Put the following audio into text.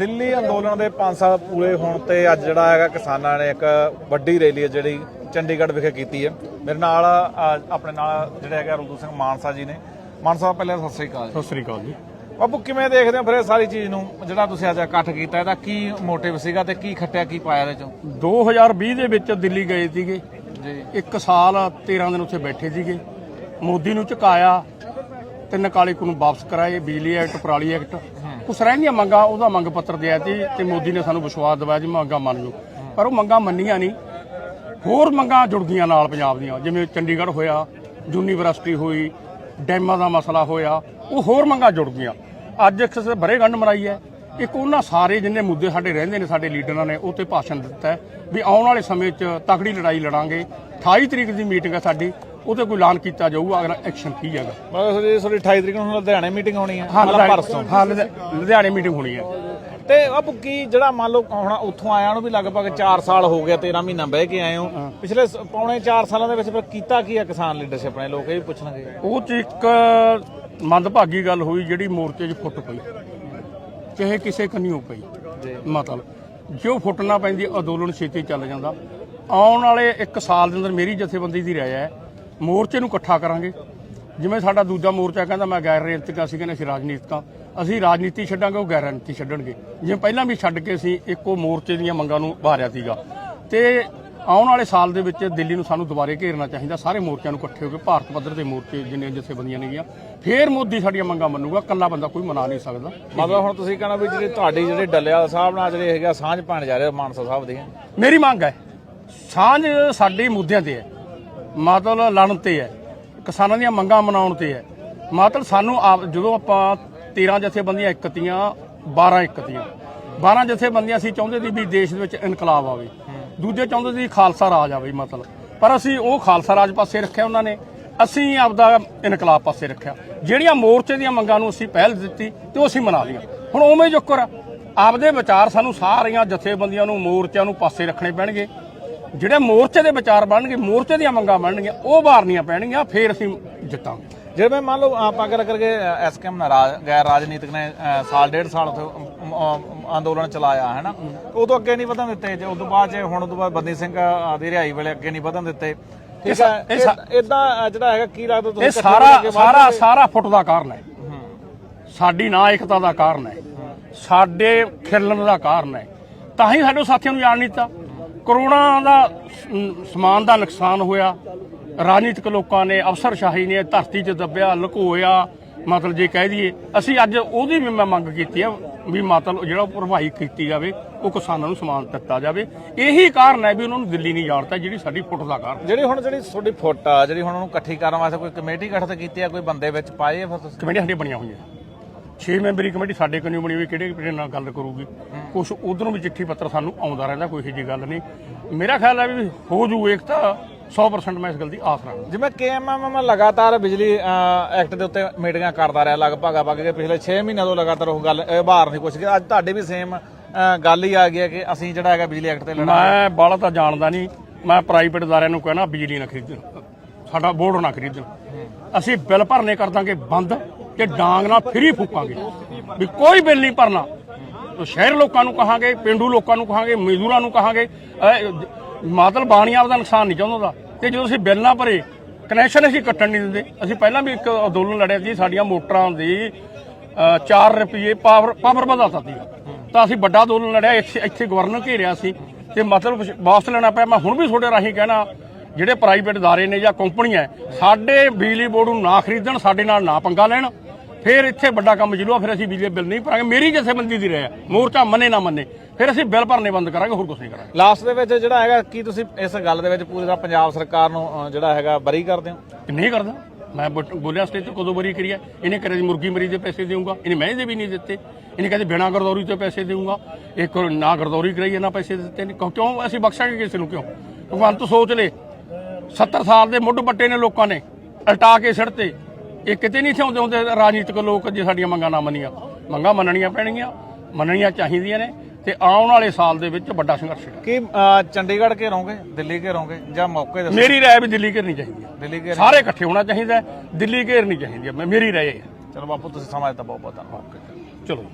ਦਿੱਲੀ ਅੰਦੋਲਨ ਦੇ 5 ਸਾਲ ਪੂਰੇ ਹੋਣ ਤੇ ਅੱਜ ਜਿਹੜਾ ਹੈਗਾ ਕਿਸਾਨਾਂ ਨੇ ਇੱਕ ਵੱਡੀ ਰੈਲੀ ਹੈ ਜਿਹੜੀ ਚੰਡੀਗੜ੍ਹ ਵਿਖੇ ਕੀਤੀ ਹੈ। ਮੇਰੇ ਨਾਲ ਅ, ਆਪਣੇ ਨਾਲ ਜਿਹੜੇ ਹੈਗਾ ਰੂਦੂ ਸਿੰਘ ਮਾਨਸਾ ਜੀ ਨੇ। ਮਾਨਸਾ ਪਹਿਲਾਂ ਸਤਿ ਸ੍ਰੀ ਅਕਾਲ ਸਤਿ ਸ੍ਰੀ ਅਕਾਲ ਜੀ। ਬਾਪੂ ਕਿਵੇਂ ਦੇਖਦੇ ਹੋ ਫਿਰ ਇਹ ਸਾਰੀ ਚੀਜ਼ ਨੂੰ ਜਿਹੜਾ ਤੁਸੀਂ ਅੱਜ ਇਕੱਠ ਕੀਤਾ ਇਹਦਾ ਕੀ ਮੋਟਿਵ ਸੀਗਾ ਤੇ ਕੀ ਖੱਟਿਆ ਕੀ ਪਾਇਆ ਇਹਦੇ ਚੋਂ? 2020 ਦੇ ਵਿੱਚ ਦਿੱਲੀ ਗਏ ਸੀਗੇ। ਜੀ। ਇੱਕ ਸਾਲ 13 ਦਿਨ ਉੱਥੇ ਬੈਠੇ ਸੀਗੇ। ਮੋਦੀ ਨੂੰ ਝੁਕਾਇਆ ਤਿੰਨ ਕਾਲੇ ਕਾਨੂੰਨ ਵਾਪਸ ਕਰਾਏ ਬਿਜਲੀ ਐਕਟ ਪਰਾਲੀ ਐਕਟ। ਕੁਛ ਰਹਿੰਦੀਆਂ ਮੰਗਾਂ, ਉਹਦਾ ਮੰਗ ਪੱਤਰ ਦਿਆ ਸੀ ਤੇ ਮੋਦੀ ਨੇ ਸਾਨੂੰ ਵਿਸ਼ਵਾਸ ਦਿਵਾਇਆ ਜੀ, ਮੰਗਾਂ ਮੰਨ ਜੋ ਪਰ ਉਹ ਮੰਗਾਂ ਮੰਨੀਆਂ ਨਹੀਂ। ਹੋਰ ਮੰਗਾਂ ਜੁੜ ਗਈਆਂ ਨਾਲ ਪੰਜਾਬ ਦੀਆਂ। ਜਿਵੇਂ ਚੰਡੀਗੜ੍ਹ ਹੋਇਆ, ਯੂਨੀਵਰਸਿਟੀ ਹੋਈ, ਡੈਮਾਂ ਦਾ ਮਸਲਾ ਹੋਇਆ, ਉਹ ਹੋਰ ਮੰਗਾਂ ਜੁੜ ਗਈਆਂ। ਅੱਜ ਇੱਕ ਬਰੇ ਗੰਢ ਮਰਾਈ ਹੈ। ਇੱਕ ਉਹਨਾਂ ਸਾਰੇ ਜਿੰਨੇ ਮੁੱਦੇ ਸਾਡੇ ਰਹਿੰਦੇ ਨੇ, ਸਾਡੇ ਲੀਡਰਾਂ ਨੇ, ਉਹ ਤੇ ਭਾਸ਼ਣ ਦਿੱਤਾ ਵੀ ਆਉਣ ਵਾਲੇ ਸਮੇਂ 'ਚ ਤਕੜੀ ਲੜਾਈ ਲੜਾਂਗੇ। 28 ਤਰੀਕ ਦੀ ਮੀਟਿੰਗ ਹੈ ਸਾਡੀ। ਉਹਤੇ ਕੋਈ ਐਲਾਨ ਕੀਤਾ ਜਾਊਗਾ ਅਗਲਾ ਐਕਸ਼ਨ ਕੀ ਹੈਗਾ? ਮਤਲਬ ਜੀ ਤੁਹਾਡੀ 28 ਤਰੀਕ ਨੂੰ ਲੁਧਿਆਣੇ ਮੀਟਿੰਗ ਹੋਣੀ ਹੈ ਹਾਂ ਮਤਲਬ ਪਰਸੋਂ। ਹਾਂ ਲੁਧਿ- ਲੁਧਿਆਣੇ ਮੀਟਿੰਗ ਹੋਣੀ ਹੈ। ਤੇ ਬਾਪੂ ਕੀ ਜਿਹੜਾ ਮੰਨ ਲਓ ਹੁਣ ਉੱਥੋਂ ਆਇਆ ਨੂੰ ਵੀ ਲਗਭਗ 4 ਸਾਲ ਹੋ ਗਿਆ 13 ਮਹੀਨਾ ਬਹਿ ਕੇ ਆਏ ਹੋ। ਪਿਛਲੇ ਪੌਣੇ 4 ਸਾਲਾਂ ਦੇ ਵਿੱਚ ਫਿਰ ਕੀਤਾ ਕੀ ਹੈ ਕਿਸਾਨ ਲੀਡਰਸ਼ਿਪ ਨੇ? ਲੋਕ ਇਹ ਵੀ ਪੁੱਛਣਗੇ। ਉਹ ਚ ਇੱਕ ਮੰਦਭਾਗੀ ਗੱਲ ਹੋਈ ਜਿਹੜੀ ਮੋਰਚੇ 'ਚ ਫੁੱਟ ਪਈ। ਚਾਹੇ ਕਿਸੇ ਕੰਨਿਓ ਪਈ। ਮਤਲਬ ਜੋ ਫੁੱਟ ਨਾ ਪੈਂਦੀ ਅੰਦੋਲਨ ਛੇਤੀ ਚੱਲ ਜਾਂਦਾ। ਆਉਣ ਵਾਲੇ 1 ਸਾਲ ਦੇ ਅੰਦਰ ਮੇਰੀ ਜਥੇਬੰਦੀ ਦੀ ਰਾਇ ਹੈ ਮੋਰਚੇ ਨੂੰ ਇਕੱਠਾ ਕਰਾਂਗੇ। ਜਿਵੇਂ ਸਾਡਾ ਦੂਜਾ ਮੋਰਚਾ ਕਹਿੰਦਾ ਮੈਂ ਗੈਰ ਰਾਜਨੀਤਿਕ ਅਸੀਂ ਕਹਿੰਦੇ ਅਸੀਂ ਰਾਜਨੀਤਿਕਾਂ। ਅਸੀਂ ਰਾਜਨੀਤੀ ਛੱਡਾਂਗੇ ਉਹ ਗੈਰ ਰਾਜਨੀਤੀ ਛੱਡਣਗੇ। ਜਿਵੇਂ ਪਹਿਲਾਂ ਵੀ ਛੱਡ ਕੇ ਅਸੀਂ ਇੱਕੋ ਮੋਰਚੇ ਦੀਆਂ ਮੰਗਾਂ ਨੂੰ ਭਾਰਿਆ ਸੀਗਾ। ਤੇ ਆਉਣ ਵਾਲੇ ਸਾਲ ਦੇ ਵਿੱਚ ਦਿੱਲੀ ਨੂੰ ਸਾਨੂੰ ਦੁਬਾਰੇ ਘੇਰਨਾ ਚਾਹੀਦਾ ਸਾਰੇ ਮੋਰਚਿਆਂ ਨੂੰ ਇਕੱਠੇ ਹੋ ਕੇ ਭਾਰਤ ਪੱਧਰ ਦੇ ਮੋਰਚੇ ਜਿੰਨੇ ਜਥੇਬੰਦੀਆਂ ਨੇਗੀਆਂ ਫੇਰ ਮੋਦੀ ਸਾਡੀਆਂ ਮੰਗਾਂ ਮੰਨੂਗਾ ਕੱਲਾ ਬੰਦਾ ਕੋਈ ਮਨਾ ਨਹੀਂ ਸਕਦਾ। ਮਤਲਬ ਹੁਣ ਤੁਸੀਂ ਕਹਿੰਦਾ ਵੀ ਜਿਹੜੀ ਤੁਹਾਡੀ ਜਿਹੜੇ ਡੱਲਿਆ ਸਾਹਿਬ ਨਾਲ ਜਿਹੜੇ ਹੈਗਾ ਸਾਂਝ ਪਾਣ ਜਾ ਰਹੇ ਮਾਨਸਾ ਸਾਹਿਬ ਦੀ ਮੇਰੀ ਮੰਗ ਹੈ ਸਾਂਝ ਸਾਡੇ ਮੁੱਦਿਆਂ ਤੇ ਹੈ। ਮਤਲਬ ਲੜਨ ਤੇ ਹੈ। ਕਿਸਾਨਾਂ ਦੀਆਂ ਮੰਗਾਂ ਮਨਾਉਣ ਤੇ ਹੈ। ਮਤਲਬ ਸਾਨੂੰ ਆਪ ਜਦੋਂ ਆਪਾਂ 13 ਜਥੇਬੰਦੀਆਂ ਇਕਤੀਆਂ 12 ਇਕਤੀਆਂ। 12 ਜਥੇਬੰਦੀਆਂ ਅਸੀਂ ਚਾਹੁੰਦੇ ਸੀ ਵੀ ਦੇਸ਼ ਦੇ ਵਿੱਚ ਇਨਕਲਾਬ ਆਵੇ। ਦੂਜੇ ਚਾਹੁੰਦੇ ਸੀ ਖਾਲਸਾ ਰਾਜ ਆਵੇ ਮਤਲਬ ਪਰ ਅਸੀਂ ਉਹ ਖਾਲਸਾ ਰਾਜ ਪਾਸੇ ਰੱਖਿਆ ਉਹਨਾਂ ਨੇ। ਅਸੀਂ ਆਪਦਾ ਇਨਕਲਾਬ ਪਾਸੇ ਰੱਖਿਆ। ਜਿਹੜੀਆਂ ਮੋਰਚੇ ਦੀਆਂ ਮੰਗਾਂ ਨੂੰ ਅਸੀਂ ਪਹਿਲ ਦਿੱਤੀ ਤੇ ਉਹ ਅਸੀਂ ਮਨਾ ਲਈਆਂ। ਹੁਣ ਉਵੇਂ ਜੁਕਰ ਆ। ਆਪਦੇ ਵਿਚਾਰ ਸਾਨੂੰ ਸਾਰੀਆਂ ਜਥੇਬੰਦੀਆਂ ਨੂੰ, ਮੋਰਚਿਆਂ ਨੂੰ ਪਾਸੇ ਰੱਖਣੇ ਪੈਣਗੇ। ਜਿਹੜੇ ਮੋਰਚੇ ਦੇ ਵਿਚਾਰ ਬਣਨਗੇ ਮੋਰਚੇ ਦੀਆਂ ਮੰਗਾਂ ਬਣਨਗੀਆਂ ਉਹ ਬਾਰਨੀਆਂ ਪੈਣਗੀਆਂ ਫੇਰ ਅਸੀਂ ਜਿੱਤਾਂਗੇ। ਜਿਵੇਂ ਮੰਨ ਲਓ ਆਪਾਂ ਗੱਲ ਕਰਕੇ ਐਸਕੇਐਮ ਨਾਰਾਜ਼ ਗੈਰ ਰਾਜਨੀਤਿਕ ਨੇ ਸਾਲ ਡੇਢ ਸਾਲ ਉੱਥੇ ਅੰਦੋਲਨ ਚਲਾਇਆ ਹੈ ਨਾ ਉਦੋਂ ਅੱਗੇ ਨਹੀਂ ਵਧਣ ਦਿੱਤੇ ਜੇ ਉਦੋਂ ਬਾਅਦ ਜੇ ਹੁਣ ਉਦੋਂ ਬਾਅਦ ਬੰਦੀ ਸਿੰਘ ਦੀ ਰਿਹਾਈ ਵੇਲੇ ਅੱਗੇ ਨਹੀਂ ਵਧਣ ਦਿੱਤੇ ਠੀਕ ਹੈ? ਇਦਾਂ ਜਿਹੜਾ ਹੈਗਾ ਕੀ ਲੱਗਦਾ ਤੁਸੀਂ ਇਹ ਸਾਰਾ ਸਾਰਾ ਸਾਰਾ ਫੁੱਟ ਦਾ ਕਾਰਨ ਹੈ। ਸਾਡੀ ਨਾ ਇਕਤਾ ਦਾ ਕਾਰਨ ਹੈ। ਸਾਡੇ ਖਿਲਣ ਦਾ ਕਾਰਨ ਹੈ। ਤਾਂ ਹੀ ਸਾਡੇ ਸਾਥੀਆਂ ਨੂੰ ਜਾਣ ਨਹੀਂ ਦਿੱਤਾ। ਕਰੋਨਾ ਦਾ ਸਮਾਨ ਦਾ ਨੁਕਸਾਨ ਹੋਇਆ। ਰਾਜਨੀਤਿਕ ਲੋਕਾਂ ਨੇ ਅਫਸਰਸ਼ਾਹੀ ਨੇ ਧਰਤੀ 'ਚ ਦੱਬਿਆ ਲੁਕੋਇਆ। ਮਤਲਬ ਜੇ ਕਹਿ ਦਈਏ ਅਸੀਂ ਅੱਜ ਉਹਦੀ ਵੀ ਮੈਂ ਮੰਗ ਕੀਤੀ ਹੈ ਵੀ ਮਤਲਬ ਜਿਹੜਾ ਭਰਵਾਈ ਕੀਤੀ ਜਾਵੇ ਉਹ ਕਿਸਾਨਾਂ ਨੂੰ ਸਮਾਨ ਦਿੱਤਾ ਜਾਵੇ। ਇਹੀ ਕਾਰਨ ਹੈ ਵੀ ਉਹਨਾਂ ਨੂੰ ਦਿੱਲੀ ਨਹੀਂ ਜਾਣਦਾ ਜਿਹੜੀ ਸਾਡੀ ਫੁੱਟ ਦਾ ਕਾਰਨ। ਜਿਹੜੀ ਹੁਣ ਜਿਹੜੀ ਤੁਹਾਡੀ ਫੁੱਟ ਆ ਜਿਹੜੀ ਹੁਣ ਉਹਨੂੰ ਇਕੱਠੀ ਕਰਨ ਵਾਸਤੇ ਕੋਈ ਕਮੇਟੀ ਗਠਿਤ ਕੀਤੀ ਆ ਕੋਈ ਬੰਦੇ ਵਿੱਚ ਪਾਏ ਆ ਫਿਰ ਤੁਸੀਂ? ਕਮੇਟੀਆਂ ਸਾਡੀਆਂ ਬਣੀਆਂ ਹੋਈਆਂ। 6 ਮੈਂਬਰੀ ਕਮੇਟੀ ਸਾਡੇ ਕੋਲ ਬਣੀ ਹੋਈ ਕਿਹੜੇ ਕਿਹੜੇ ਨਾਲ ਗੱਲ ਕਰੂਗੀ? ਕੁਝ ਉਧਰੋਂ ਵੀ ਚਿੱਠੀ ਪੱਤਰ ਸਾਨੂੰ ਆਉਂਦਾ ਰਹਿੰਦਾ ਕੋਈ ਇਹੋ ਜਿਹੀ ਗੱਲ ਨਹੀਂ। ਮੇਰਾ ਖਿਆਲ ਹੈ ਵੀ ਹੋ ਜੂ ਇੱਕ ਤਾਂ 100% ਮੈਂ ਇਸ ਗੱਲ ਦੀ ਆਸ ਰੱਖਦਾ। ਜਿਵੇਂ ਕੇਐਮਐਮ ਲਗਾਤਾਰ ਬਿਜਲੀ ਐਕਟ ਦੇ ਉੱਤੇ ਮੀਟਿੰਗਾਂ ਕਰਦਾ ਰਿਹਾ ਲਗਭਗ ਆ ਕੇ ਪਿਛਲੇ 6 ਮਹੀਨਿਆਂ ਤੋਂ ਲਗਾਤਾਰ ਉਹ ਗੱਲ ਬਾਹਰ ਨਹੀਂ ਕੁਛ ਗਿਆ। ਅੱਜ ਤੁਹਾਡੇ ਵੀ ਸੇਮ ਗੱਲ ਹੀ ਆ ਗਈ ਹੈ ਕਿ ਅਸੀਂ ਜਿਹੜਾ ਹੈਗਾ ਬਿਜਲੀ ਐਕਟ ਤੇ ਲੜਾਂਗੇ। ਮੈਂ ਬਾਹਲਾ ਤਾਂ ਜਾਣਦਾ ਨਹੀਂ। ਮੈਂ ਪ੍ਰਾਈਵੇਟ ਅਦਾਰਿਆਂ ਨੂੰ ਕਹਿਣਾ ਬਿਜਲੀ ਨਾ ਖਰੀਦਣ। ਸਾਡਾ ਬੋਰਡ ਨਾ ਖਰੀਦਣ। ਅਸੀਂ ਬਿੱਲ ਭਰਨੇ ਕਰ ਦਾਂਗੇ ਬੰਦ। ਤੇ ਡਾਂਗ ਨਾਲ ਫਰੀ ਫੂਕਾਂਗੇ। ਵੀ ਕੋਈ ਬਿੱਲ ਨਹੀਂ ਭਰਨਾ। ਸ਼ਹਿਰ ਲੋਕਾਂ ਨੂੰ ਕਹਾਂਗੇ, ਪਿੰਡੂ ਲੋਕਾਂ ਨੂੰ ਕਹਾਂਗੇ, ਮਜ਼ਦੂਰਾਂ ਨੂੰ ਕਹਾਂਗੇ ਮਾਤਲ ਬਾਣੀਆਂ ਦਾ ਨੁਕਸਾਨ ਨਹੀਂ ਚਾਹੁੰਦਾ ਤੇ ਜਦੋਂ ਅਸੀਂ ਬਿੱਲ ਨਾ ਭਰੇ, ਕਨੈਕਸ਼ਨ ਅਸੀਂ ਕੱਟਣ ਨਹੀਂ ਦਿੰਦੇ। ਅਸੀਂ ਪਹਿਲਾਂ ਵੀ ਇੱਕ ਅੰਦੋਲਨ ਲੜਿਆ ਸੀ, ਸਾਡੀਆਂ ਮੋਟਰਾਂ ਦੀ 4 ਰੁਪਏ ਪਾਵਰ ਪਾਵਰ ਵਧਾਤਾ ਸੀ ਤਾਂ ਅਸੀਂ ਵੱਡਾ ਅੰਦੋਲਨ ਲੜਿਆ, ਇੱਥੇ ਇੱਥੇ ਗਵਰਨਰ ਘੇਰਿਆ ਸੀ। ਤੇ ਮਤਲਬ ਵਾਪਸ ਲੈਣਾ ਪਿਆ। ਮੈਂ ਹੁਣ ਵੀ ਤੁਹਾਡੇ ਰਾਹੀਂ ਕਹਿਣਾ ਜਿਹੜੇ ਪ੍ਰਾਈਵੇਟ ادارے ਨੇ ਜਾਂ ਕੰਪਨੀਆਂ ਹੈ, ਸਾਡੇ ਬਿਜਲੀ ਬੋਰਡ ਨੂੰ ਨਾ ਖਰੀਦਣ ਸਾਡੇ ਨਾਲ ਨਾ ਪੰਗਾ ਲੈਣ ਫਿਰ ਇੱਥੇ ਵੱਡਾ ਕੰਮ ਜਲੂਆ ਫਿਰ ਅਸੀਂ ਬਿਜਲੀ ਬਿੱਲ ਨਹੀਂ ਭਰਾਂਗੇ ਮੇਰੀ ਜਥੇਬੰਦੀ ਦੀ ਰਹਿ ਮੋਰਚਾ ਮੰਨੇ ਨਾ ਮੰਨੇ ਫਿਰ ਅਸੀਂ ਬਿੱਲ ਭਰਨੇ ਬੰਦ ਕਰਾਂਗੇ ਹੋਰ ਕੁਝ ਨਹੀਂ ਕਰਾਂਗੇ ਲਾਸਟ ਦੇ ਵਿੱਚ ਜਿਹੜਾ ਹੈਗਾ ਕੀ ਤੁਸੀਂ ਇਸ ਗੱਲ ਦੇ ਵਿੱਚ ਪੂਰੀ ਤਰ੍ਹਾਂ ਪੰਜਾਬ ਸਰਕਾਰ ਨੂੰ ਅ, ਜਿਹੜਾ ਹੈਗਾ ਬਰੀ ਕਰਦੇ ਹੋ ਨਹੀਂ ਕਰਦਾ ਮੈਂ ਬਟ- ਬੋਲਿਆ ਸਟੇਜ ਤੇ ਕਦੋਂ ਬਰੀ ਕਰੀਆ ਇਹਨੇ ਕਰੇ ਜੀ ਮੁਰਗੀ ਮਰੀ ਦੇ ਪੈਸੇ ਦੇਊਂਗਾ ਇਹਨੇ ਮੈਂ ਦੇ ਵੀ ਨਹੀਂ ਦਿੱਤੇ ਇਹਨੇ ਕਹਿੰਦੇ ਬਿਨਾ ਗਰਦੌਰੀ ਤੇ ਪੈਸੇ ਦੇਊਂਗਾ ਇੱਕ ਨਾ ਗਰਦੌਰੀ ਕਰਾਈ ਇਹਨਾਂ ਪੈਸੇ ਦਿੱਤੇ ਨਹੀਂ ਕਿਉਂ- ਕਿਉਂ ਅਸੀਂ ਬਖਸ਼ਾਂਗੇ ਕਿਸੇ ਨੂੰ ਕਿਉਂ ਭਗਵੰਤ ਸੋਚ ਲੈ 70 ਸਾਲ ਦੇ ਮੁੱਢ ਪੱਟੇ ਨੇ ਲੋਕਾਂ ਨੇ ਅਲਟਾ ਕੇ ਸਿੱਟਤੇ ਇਹ ਕਿਤੇ ਨਹੀਂ ਥਿਆਉਂਦੇ ਹੁੰਦੇ ਰਾਜਨੀਤਿਕ ਲੋਕ ਜੇ ਸਾਡੀਆਂ ਮੰਗਾਂ ਨਾ ਮੰਨੀਆਂ। ਮੰਗਾਂ ਮੰਨਣੀਆਂ ਪੈਣਗੀਆਂ ਮੰਨਣੀਆਂ ਚਾਹੀਦੀਆਂ ਨੇ ਤੇ ਆਉਣ ਵਾਲੇ ਸਾਲ ਦੇ ਵਿੱਚ ਵੱਡਾ ਸੰਘਰਸ਼ ਹੈ। ਕੀ ਚੰਡੀਗੜ੍ਹ ਕੇ ਰਹੋਗੇ? ਦਿੱਲੀ ਕੇ ਰਹੋਗੇ? ਜਾਂ ਮੌਕੇ ਦੱਸੋ। ਮੇਰੀ ਰਾਏ ਵੀ ਦਿੱਲੀ ਘੇਰਨੀ ਚਾਹੀਦੀ। ਹੈ ਦਿੱਲੀ ਕੇ ਸਾਰੇ ਇਕੱਠੇ ਹੋਣਾ ਚਾਹੀਦਾ ਦਿੱਲੀ ਘੇਰਨੀ ਚਾਹੀਦੀ। ਹੈ ਮੇਰੀ ਰਾਏ ਹੈ। ਚਲੋ ਬਾਪੂ ਤੁਸੀਂ ਸਮਾਂ ਦਿੱਤਾ ਬਹੁਤ ਬਹੁਤ ਧੰਨਵਾਦ। ਚਲੋ।